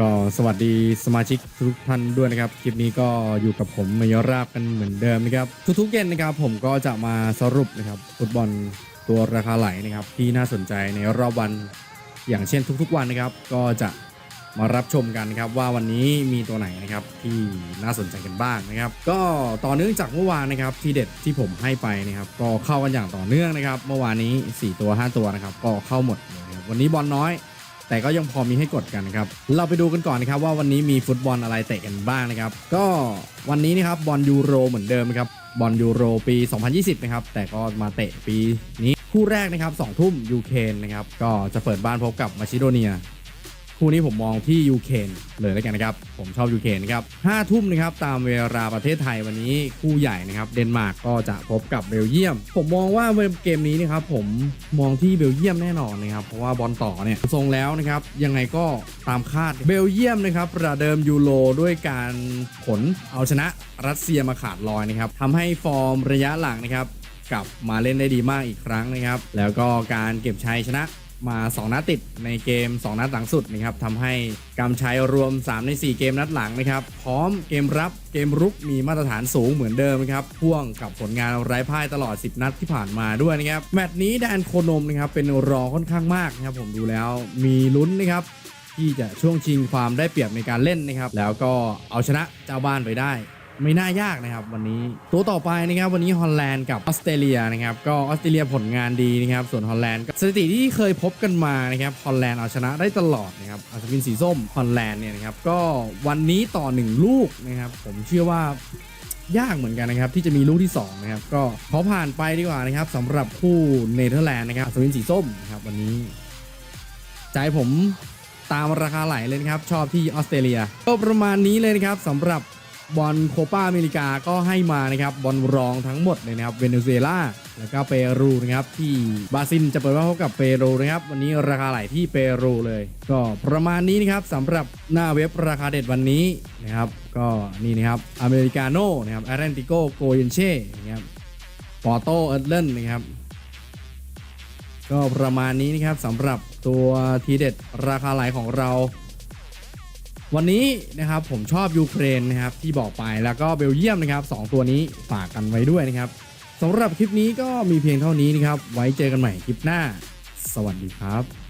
ก็สวัสดีสมาชิกทุกท่านด้วยนะครับ คลิปนี้ก็อยู่กับผมมายราบกันเหมือนเดิมนะครับทุกๆเย็นนะครับผมก็จะมาสรุปนะครับฟุตบอลตัวราคาไหลนะครับที่น่าสนใจในรอบวัน อย่างเช่นทุกๆวันนะครับ ก็จะมารับชมกันนะครับว่าวันนี้มีตัวไหนนะครับที่น่าสนใจกันบ้างนะครับ ก็ต่อเนื่องจากเมื่อวานนะครับที่เด็ดที่ผมให้ไปนะครับ ก็เข้ากันอย่างต่อเนื่องนะครับ เมื่อวานนี้ 4 ตัว 5 ตัวนะครับ ก็เข้าหมดเลยนะครับวันนี้บอลน้อย แต่ก็ยังพอมีให้กดกันนะครับ เราไปดูกันก่อนนะครับว่าวันนี้มีฟุตบอลอะไรเตะกันบ้างนะครับ ก็วันนี้นะครับบอลยูโรเหมือนเดิมครับบอลยูโรปี 2020 นะครับ แต่ก็มาเตะปีนี้คู่แรกนะครับ2ทุ่มยูเครนนะครับ ก็จะเปิดบ้านพบกับมาชิโดเนีย คู่นี้ผมมองที่ยูเครนเลยแล้วกันนะครับ ผมชอบยูเครนครับ5ทุ่มนะครับตามเวลาประเทศไทยวันนี้คู่ใหญ่นะครับเดนมาร์กก็จะพบกับเบลเยียม ผมมองว่าเกมนี้นะครับผมมองที่เบลเยียมแน่นอนนะครับเพราะว่าบอลต่อเนี่ยทรงแล้วนะครับยังไงก็ตามคาดเบลเยียมนะครับประเดิมยูโรด้วยการผลเอาชนะรัสเซียมาขาดลอยนะครับทำให้ฟอร์มระยะหลังนะครับกลับมาเล่นได้ดีมากอีกครั้งนะครับ แล้วก็การเก็บชัยชนะ มา 2 นัดติดในเกม 2 นัดหลังสุดนะครับทำให้กำชัยรวม 3 ใน 4 เกมนัดหลังนะครับ พร้อมเกมรับเกมรุกมีมาตรฐานสูงเหมือนเดิมนะครับพ่วงกับผลงานไร้พ่ายตลอด 10 นัดที่ผ่านมาด้วยนะครับ แมตช์นี้แดนโคนมนะครับเป็นรองค่อนข้างมากนะครับผมดูแล้วมีลุ้นนะครับที่จะช่วงชิงความได้เปรียบในการเล่นนะครับ แล้วก็เอาชนะเจ้าบ้านไปได้ ไม่น่ายากนะครับวันนี้ตัวต่อไปนะครับวันนี้ฮอลแลนด์กับออสเตรเลียนะครับก็ออสเตรเลียผลงานดีนะครับส่วนฮอลแลนด์ก็สถิติที่เคยพบกันมานะครับฮอลแลนด์เอาชนะได้ตลอดนะครับอัศวินสีส้มฮอลแลนด์เนี่ยนะครับก็วันนี้ต่อหนึ่งลูกนะครับผมเชื่อว่ายากเหมือนกันนะครับที่จะมีลูกที่2นะครับก็ขอผ่านไปดีกว่านะครับสำหรับคู่เนเธอร์แลนด์นะครับอัศวินสีส้มนะครับวันนี้ใจผมตามราคาไหลเลยนะครับชอบที่ออสเตรเลียก็ประมาณนี้เลยนะครับสำหรับ บอลโคปาอเมริกาก็ให้มานะครับบอลรองทั้งหมดเลยนะครับเวเนซุเอลาแล้วก็เปรูนะครับที่บราซิลจะเปิดบ้านพบกับเปรูนะครับ วันนี้ราคาไหลที่เปรูเลย ก็ประมาณนี้นะครับสำหรับหน้าเว็บราคาเด็ดวันนี้นะครับ ก็นี่นะครับอเมริกาโน่นะครับแอตแลนติโกโกเยนเช่นะครับปอโตเอิร์เลนนะครับ ก็ประมาณนี้นะครับสำหรับตัวทีเด็ดราคาไหลของเรา วันนี้นะครับผมชอบยูเครนนะครับที่บอกไปแล้วก็เบลเยียมนะครับสองตัวนี้ฝากกันไว้ด้วยนะครับสำหรับคลิปนี้ก็มีเพียงเท่านี้นะครับ ไว้เจอกันใหม่คลิปหน้า สวัสดีครับ